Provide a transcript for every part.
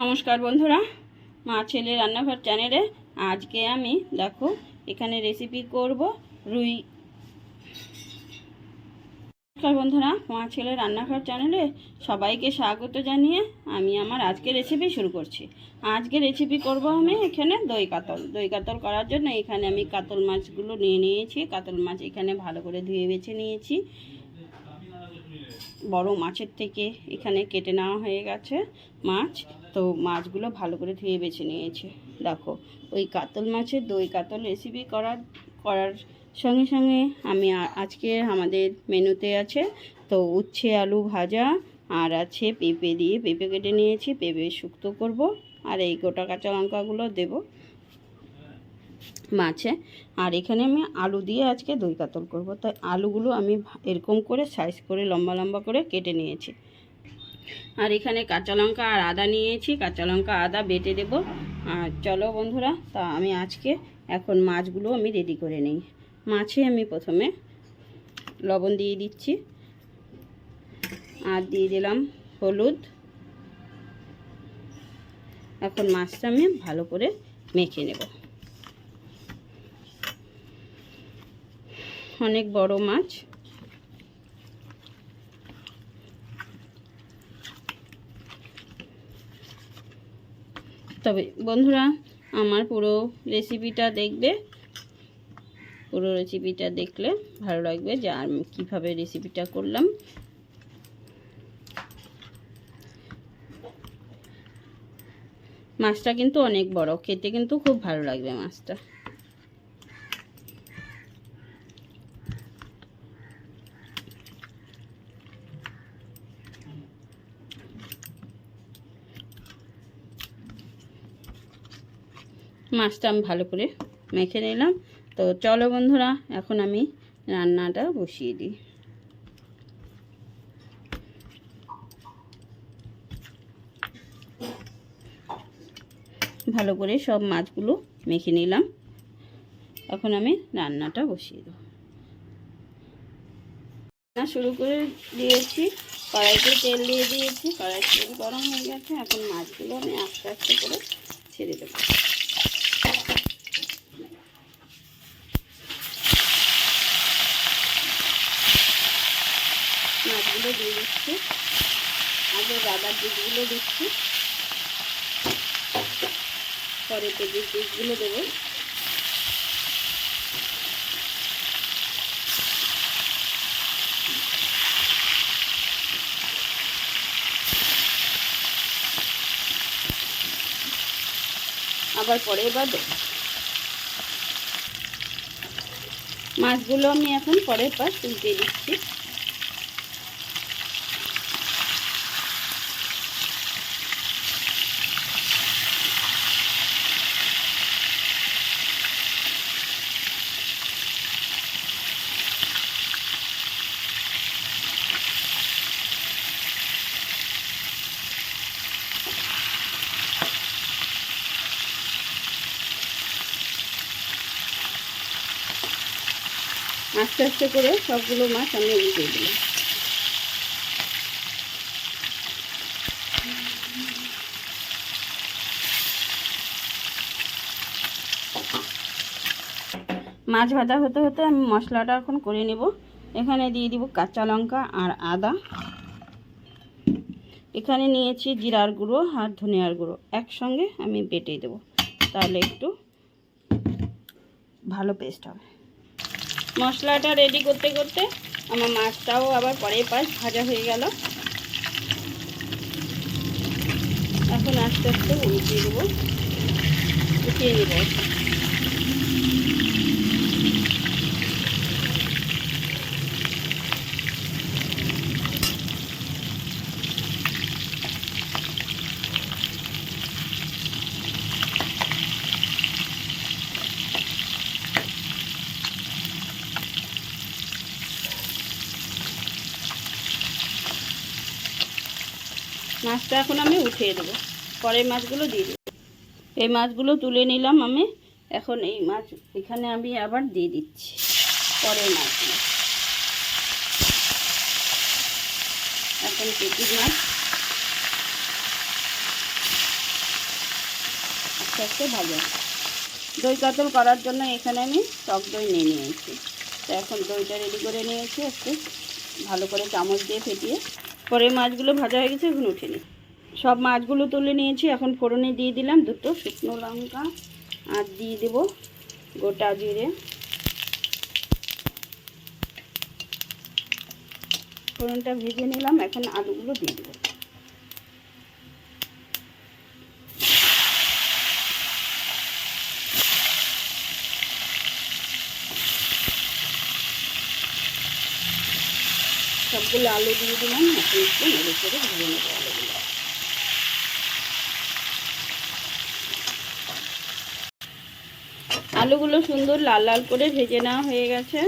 নমস্কার বন্ধুরা, মা ছেলে রান্নাঘর চ্যানেলে আজকে আমি, দেখো, এখানে রেসিপি করব রুই। নমস্কার বন্ধুরা, মা ছেলে রান্নাঘর চ্যানেলে সবাইকে স্বাগত জানিয়ে আমি আমার আজকে রেসিপি শুরু করছি। আজকে রেসিপি করব আমি এখানে দই কাতল। দই কাতল করার জন্য এখানে আমি কাতল মাছগুলো নিয়ে নিয়েছি। কাতল মাছ এখানে ভালো করে ধুয়ে বেছে নিয়েছি। বড় মাছের থেকে এখানে কেটে নেওয়া হয়ে গেছে মাছ। তো মাছগুলো ভালো করে ধুয়ে বেছে নিয়েছি। দেখো, ওই কাতল মাছের দই, কাতল রেসিপি করার করার সঙ্গে সঙ্গে আমি আজকে আমাদের মেনুতে আছে তো উচ্ছে, আলু ভাজা আর আছে পেঁপে দিয়ে পেঁপে কেটে নিয়েছি, পেঁপে শুক্তো করব আর এই গোটা কাঁচা লঙ্কাগুলো দেবো মাছে। আর এখানে আমি আলু দিয়ে আজকে দই কাতল করব। তাই আলুগুলো আমি এরকম করে সাইজ করে লম্বা লম্বা করে কেটে নিয়েছি। আর এখানে কাঁচা লঙ্কা আর আদা নিয়েছি। কাঁচা লঙ্কা, আদা বেটে দেবো। আর চলো বন্ধুরা, তা আমি আজকে এখন মাছগুলো আমি রেডি করে নিই। মাছে আমি প্রথমে লবণ দিয়ে দিচ্ছি। আর দিয়ে দিলাম হলুদ। এখন মাছটা আমি ভালো করে মেখে নেব। অনেক বড় মাছ। তবে বন্ধুরা, আমার পুরো রেসিপিটা দেখবে। পুরো রেসিপিটা দেখলে ভালো লাগবে যে আর কীভাবে রেসিপিটা করলাম। মাছটা কিন্তু অনেক বড়, খেতে কিন্তু খুব ভালো লাগবে মাছটা। মাছটা আমি ভালো করে মেখে নিলাম। তো চলো বন্ধুরা, এখন আমি রান্নাটা বসিয়ে দিই। ভালো করে সব মাছগুলো মেখে নিলাম। এখন আমি রান্নাটা বসিয়ে দেবো। রান্না শুরু করে দিয়েছি। কড়াইতে তেল দিয়ে দিয়েছি। কড়াই তেল গরম হয়ে গেছে। এখন মাছগুলো আমি আস্তে আস্তে করে ছেড়ে দেবো মাছগুলো দিয়ে দিচ্ছি। আগে গাদার দিকগুলো দিচ্ছি। পরে পেঁপের দিকগুলো দেবো। আবার পরে এবার দেবো। মাছগুলো আমি এখন পরের পাশ উল্টে দিচ্ছি। আস্তে আস্তে করে সবগুলো মাছ আমি উল্টে দিলাম। মাছ ভাজা হতে হতে আমি মশলাটা এখন করে নেব। এখানে দিয়ে দিব কাঁচা লঙ্কা আর আদা। এখানে নিয়েছি জিরার গুঁড়ো আর ধনিয়ার গুঁড়ো। একসঙ্গে আমি বেটে দেব। তাহলে একটু ভালো পেস্ট হবে। মশলাটা রেডি করতে করতে আমার মাছটাও আবার পরে পাশ ভাজা হয়ে গেল। এখন আস্তে আস্তে উল্টিয়ে দেবো, উঠিয়ে নেব। মাছটা এখন আমি উঠিয়ে দেবো। পরের মাছগুলো দিয়ে দেবো। এই মাছগুলো তুলে নিলাম আমি। এখন এই মাছ এখানে আমি আবার দিয়ে দিচ্ছি পরের মাছগুলো এখন পেটি মাছ। আস্তে আস্তে ভাজা। দই কাতল করার জন্য এখানে আমি টক দই নিয়ে নিয়েছি। তো এখন দইটা রেডি করে নিয়েছি একটু। ভালো করে চামচ দিয়ে ফেটিয়ে পরে মাছগুলো ভাজা হয়ে গেছে, এখন উঠিনি সব মাছগুলো তুলে নিয়েছি, এখন ফোড়নে দিয়ে দিলাম দুটো শুকনো লঙ্কা, আর দিয়ে দেব গোটা জিরে। ফোড়নটা ভেজে নিলাম, এখন আলুগুলো দিয়ে দেবো। সবগুলো আলু দিয়ে দিলাম, এখন একটু নেড়ে চেড়ে ভেজে নেব আলুগুলো। আলুগুলো সুন্দর লাল লাল করে ভেজে নেওয়া হয়ে গেছে।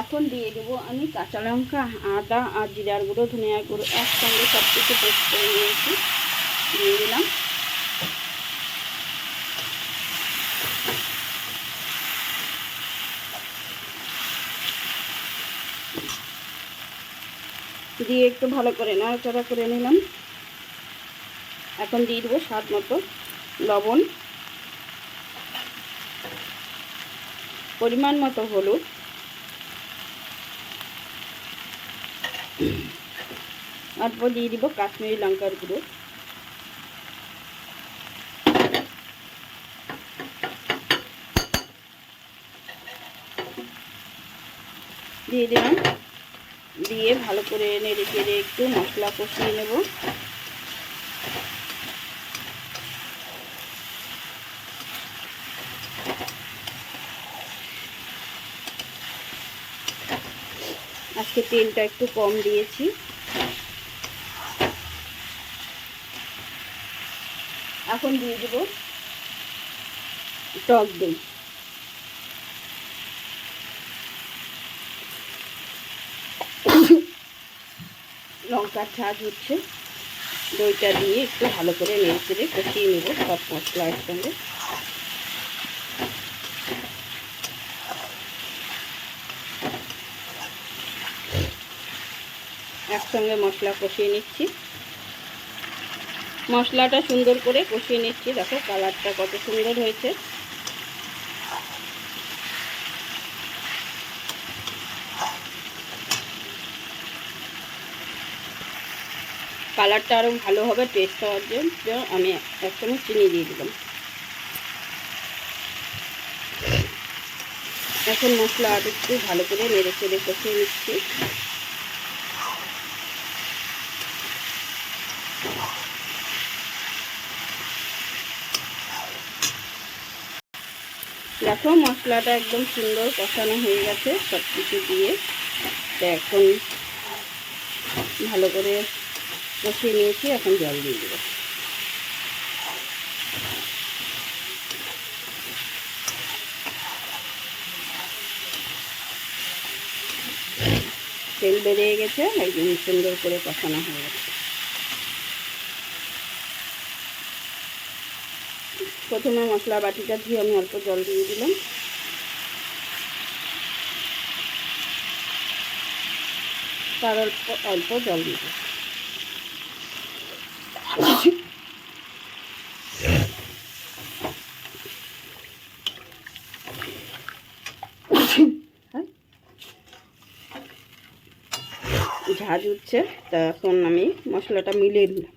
এখন দিয়ে দেবো আমি কাঁচা লঙ্কা, আদা আর জিরার গুঁড়ো, ধনিয়া গুঁড়ো একসঙ্গে সব কিছু পেস্ট করে নিয়েছি। দিয়ে দিলাম। দিয়ে একটু ভালো করে নাড়াচাড়া করে নিলাম। এখন দিয়ে দেবো স্বাদ মতো লবণ। পরিমাণ মতো হলুদ। অল্প দিয়ে দিব কাশ্মীরি লঙ্কার গুঁড়ো। দিয়ে দিলাম। দিয়ে ভালো করে নেড়ে চেড়ে একটু মশলা কষিয়ে নেব। আজকে তেলটা একটু কম দিয়েছি। এখন দিয়ে দেব টক দই। লঙ্কার ঝাঁজ হচ্ছে। দইটা দিয়ে একটু ভালো করে নেড়ে চেড়ে কষিয়ে নেব সব মশলা একসঙ্গে। একসঙ্গে মশলা কষিয়ে নিচ্ছি। মশলাটা সুন্দর করে কষিয়ে নিচ্ছি। দেখো কালারটা কত সুন্দর হয়েছে। কালারটা আরও ভালো হবে টেস্ট হওয়ার জন্য আমি এক চিনি দিয়ে দিলাম। এখন মশলা আর একটু ভালো করে নেড়ে চেড়ে কষিয়ে নিচ্ছি। দেখো মশলাটা একদম সুন্দর কষানো হয়ে গেছে সব কিছু দিয়ে। তো এখন ভালো করে কষিয়ে নিয়েছি, এখন জল দিয়ে দেবো। তেল বেরিয়ে গেছে, একদম সুন্দর করে কষানো হয়ে গেছে। প্রথমে মশলা বাটিটা ধুয়ে আমি অল্প জল দিয়ে দিলাম। তার অল্প অল্প জল দিয়ে দিলাম ঝাঁজ উঠছে তা এখন আমি মশলাটা মিলিয়ে দিলাম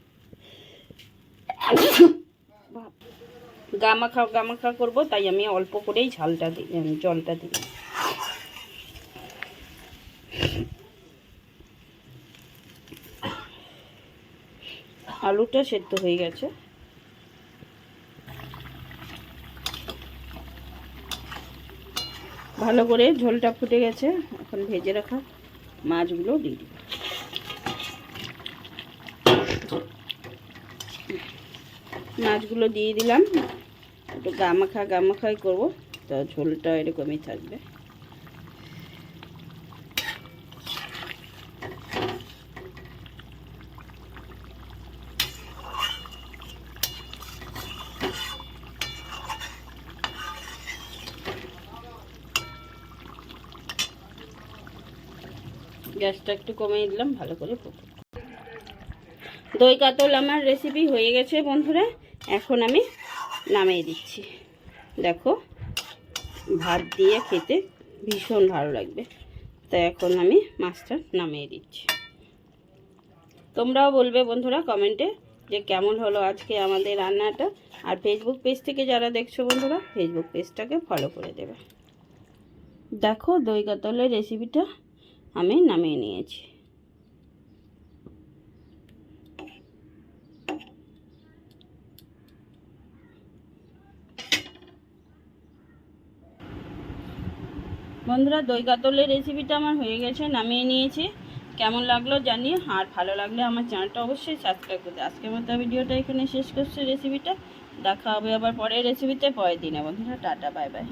গামাখা গামাখা করব, তাই আমি অল্প করেই ঝালটা দিই জলটা দিই আলুটা সেদ্ধ হয়ে গেছে। ভালো করে ঝোলটা ফুটে গেছে, এখন ভেজে রাখা মাছগুলো দিয়ে দিই মাছগুলো দিয়ে দিলাম। একটু গামাখা গামাখাই করব, তো ঝোলটা এরকমই থাকবে। গ্যাসটা একটু কমিয়ে দিলাম, ভালো করে দই কাতল আমার রেসিপি হয়ে গেছে বন্ধুরা। এখন আমি নামিয়ে দিচ্ছি। দেখো, ভাত দিয়ে খেতে ভীষণ ভালো লাগবে। তো এখন আমি মাছটা নামিয়ে দিচ্ছি। তোমরাও বলবে বন্ধুরা কমেন্টে যে কেমন হলো আজকে আমাদের রান্নাটা। আর ফেসবুক পেজ থেকে যারা দেখছ বন্ধুরা ফেসবুক পেজটাকে ফলো করে দেবে। দেখো দই কাতলের রেসিপিটা আমি নামিয়ে নিয়েছি। বন্ধুরা দই কাতলের রেসিপিটা আমার হয়ে গেছে, নামিয়ে নিয়েছি। কেমন লাগল জানিয়ে আর ভালো লাগলে আমার চ্যানেলটা অবশ্যই সাবস্ক্রাইব করতে আজকের মতো ভিডিওটা এখানে শেষ করছি রেসিপিটা দেখা হবে আবার পরের রেসিপিতে পরের দিনে। বন্ধুরা, টাটা বাই বাই